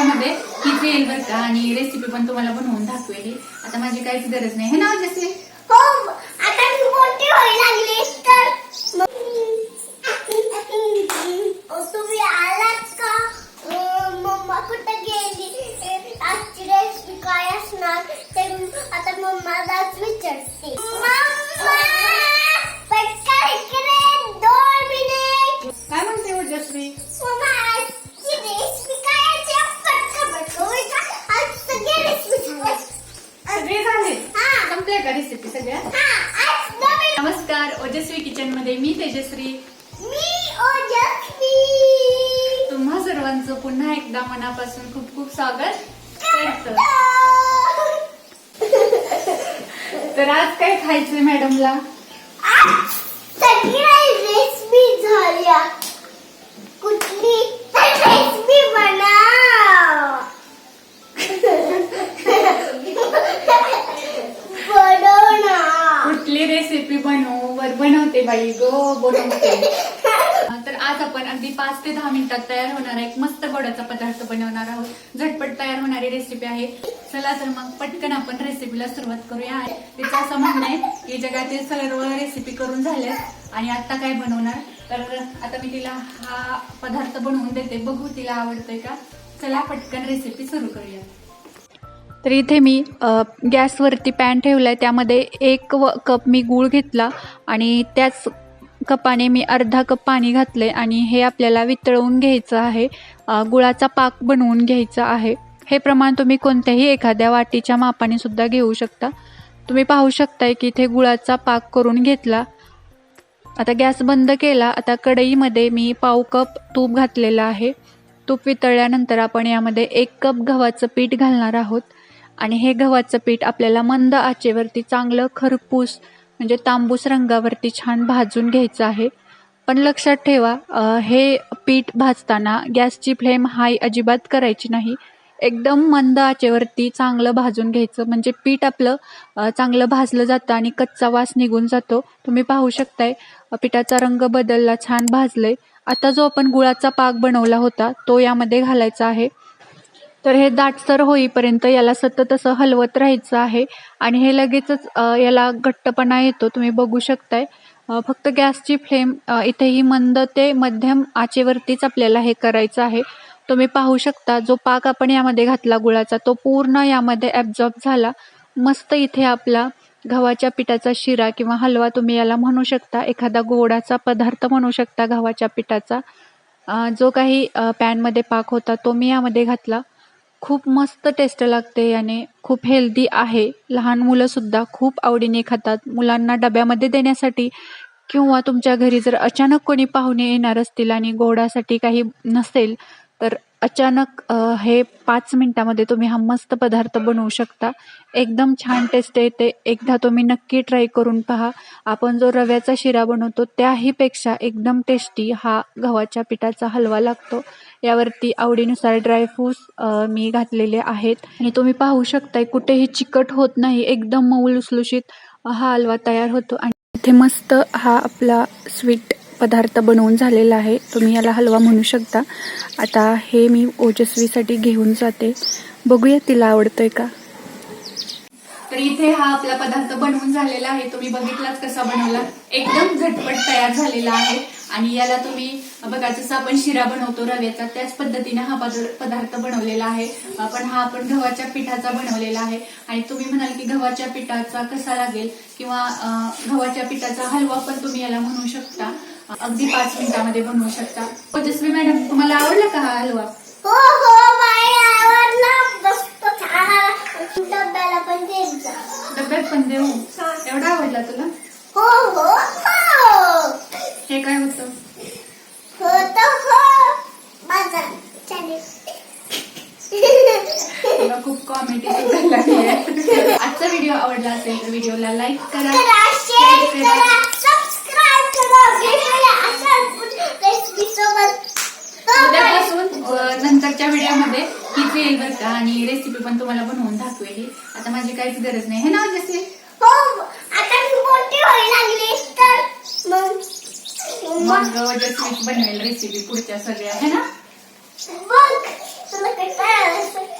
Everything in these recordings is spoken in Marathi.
यामध्ये हीच येईल बरं का? आणि रेसिपी पण तुम्हाला बनवून दाखवेल. आता माझी काहीच गरज नाही. हे ना जसे? हो आता मी मोठी होई लागली तर तुम्ही आलात का? मम्मा कुठं गेली? आजची रेसिपी काय असणार? ते आता मम्मा दाखवी का रेसिपी सगळ्या नमस्कार ओजस्वी किचनमध्ये मी तेजश्री. मी ओजस्वी. तुम्हा सर्वांचं पुन्हा एकदा मनापासून खूप खूप स्वागत. करतो तर आज काय खायचंय मॅडमला आज सगळी रेसिपी झाल्या कुठली रेसिपी बनव बनव ना कुठली रेसिपी बनवू वर बनवते बाई गो बनवते. तर आज आपण अगदी पाच ते दहा मिनिटात तयार होणारा एक मस्त गोडाचा पदार्थ बनवणार आहोत. झटपट तयार होणारी रेसिपी आहे. चला तर मग पटकन आपण रेसिपीला सुरुवात करूया. तिचं असं म्हणणं आहे की जगातील सर्व रेसिपी करून झाल्यात आणि आता काय बनवणार? तर आता मी तिला हा पदार्थ बनवून देते. बघू तिला आवडतंय का? चला पटकन रेसिपी सुरू करूया. तर इथे मी गॅसवरती पॅन ठेवलाय. त्यामध्ये एक व कप मी गूळ घेतला आणि त्याच कपाने मी अर्धा कप पाणी घातले आणि हे आपल्याला वितळवून घ्यायचं आहे. गुळाचा पाक बनवून घ्यायचा आहे. हे प्रमाण तुम्ही कोणत्याही एखाद्या वाटीच्या मापाने सुद्धा घेऊ शकता. तुम्ही पाहू शकताय की इथे गुळाचा पाक करून घेतला. आता गॅस बंद केला. आता कढईमध्ये मी पाव कप तूप घातलेलं आहे. तूप वितळल्यानंतर आपण यामध्ये एक कप गव्हाचं पीठ घालणार आहोत. आणि हे गव्हाचं पीठ आपल्याला मंद आचेवरती चांगलं खरपूस म्हणजे तांबूस रंगावरती छान भाजून घ्यायचं आहे. पण लक्षात ठेवा हे पीठ भाजताना गॅसची फ्लेम हाय अजिबात करायची नाही. एकदम मंद आचेवरती चांगलं भाजून घ्यायचं. म्हणजे पीठ आपलं चांगलं भाजलं जातं आणि कच्चा वास निघून जातो. तुम्ही पाहू शकताय पिठाचा रंग बदलला छान भाजलंय. आता जो आपण गुळाचा पाक बनवला होता तो यामध्ये घालायचा आहे. तर हे दाटसर होईपर्यंत याला सतत असं हलवत राहायचं आहे. आणि हे लगेचच याला घट्टपणा येतो. तुम्ही बघू शकताय. फक्त गॅसची फ्लेम इथेही मंद ते मध्यम आचेवरतीच आपल्याला हे करायचं आहे. तुम्ही पाहू शकता जो पाक आपण यामध्ये घातला गुळाचा तो पूर्ण यामध्ये ॲब्झॉर्ब झाला. मस्त इथे आपला गव्हाच्या पिठाचा शिरा किंवा हलवा तुम्ही याला म्हणू शकता. एखादा गोडाचा पदार्थ म्हणू शकता गव्हाच्या पिठाचा. जो काही पॅनमध्ये पाक होता तो मी यामध्ये घातला. खूप मस्त टेस्ट लागते याने खूप हेल्दी आहे. लहान मुलंसुद्धा खूप आवडीने खातात. मुलांना डब्यामध्ये देण्यासाठी किंवा तुमच्या घरी जर अचानक कोणी पाहुणे येणार असतील आणि गोडासाठी काही नसेल तर अचानक हे पाच मिनटामध्ये तुम्ही हा मस्त पदार्थ बनवू शकता. एकदम छान टेस्ट येते एकदा तुम्ही नक्की ट्राय करून पहा. आपण जो रव्याचा शिरा बनवतो त्याहीपेक्षा एकदम टेस्टी हा गव्हाच्या पिठाचा हलवा लागतो. यावरती आवडीनुसार ड्रायफ्रूट्स मी घातलेले आहेत. आणि तुम्ही पाहू शकताय कुठेही चिकट होत नाही. एकदम मऊ लुसलुशीत हा हलवा तयार होतो. आणि इथे मस्त हा आपला स्वीट पदार्थ बनवून झालेला आहे. तुम्ही याला हलवा म्हणू शकता. आता हे मी ओजस्वीसाठी घेऊन जाते. बघूया तिला आवडतोय का? तर इथे हा आपला पदार्थ बनवून झालेला आहे. तुम्ही बघितलाच कसा बनवला? एकदम झटपट तयार झालेला आहे. आणि याला तुम्ही बघा जसं आपण शिरा बनवतो रव्याचा त्याच पद्धतीने हा पदार्थ बनवलेला आहे. पण हा आपण गव्हाच्या पिठाचा बनवलेला आहे. आणि तुम्ही म्हणाल की गव्हाच्या पिठाचा कसा लागेल? किंवा गव्हाच्या पिठाचा हलवा पण तुम्ही याला म्हणू शकता. अगदी पाच मिनिटामध्ये बनवू शकता. ओजस्वी मॅडम तुम्हाला आवडला का हा हलवा? हो हो बाई आवडला. मस्त छान डब्याला पण जा. डब्यात पण देऊ? एवढा आवडला तुला? हो हो हो. हे काय होतं? हो तर हो. माझा चॅनेल तुला खूप कॉमेडी लागली आहे. आजचा व्हिडिओ आवडला असेल तर व्हिडिओला लाईक करा. करा शेअर करा सबस्क्राईब उद्यापासून नंतरच्या व्हिडिओमध्ये हीच येईल बरं का आणि रेसिपी पण तुम्हाला बनवून दाखवेल. आता माझी काहीच गरज नाही. हे ना जसे? हो आता मी मोठी व्हायला लागली. तर मग मग बनवेल रेसिपी पुढच्या सगळ्या. है ना? बघ तुला कसं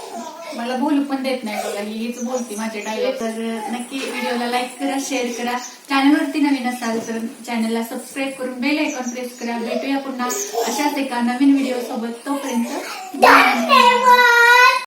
मला बोलू पण देत नाही बघा ही हीच बोलते माझे डायलॉग तर नक्की व्हिडिओला लाईक करा शेअर करा. चॅनलवरती नवीन असाल तर चॅनलला सबस्क्राईब करून बेल आयकॉन प्रेस करा. भेटूया पुन्हा अशाच एका नवीन व्हिडिओ सोबत. तोपर्यंत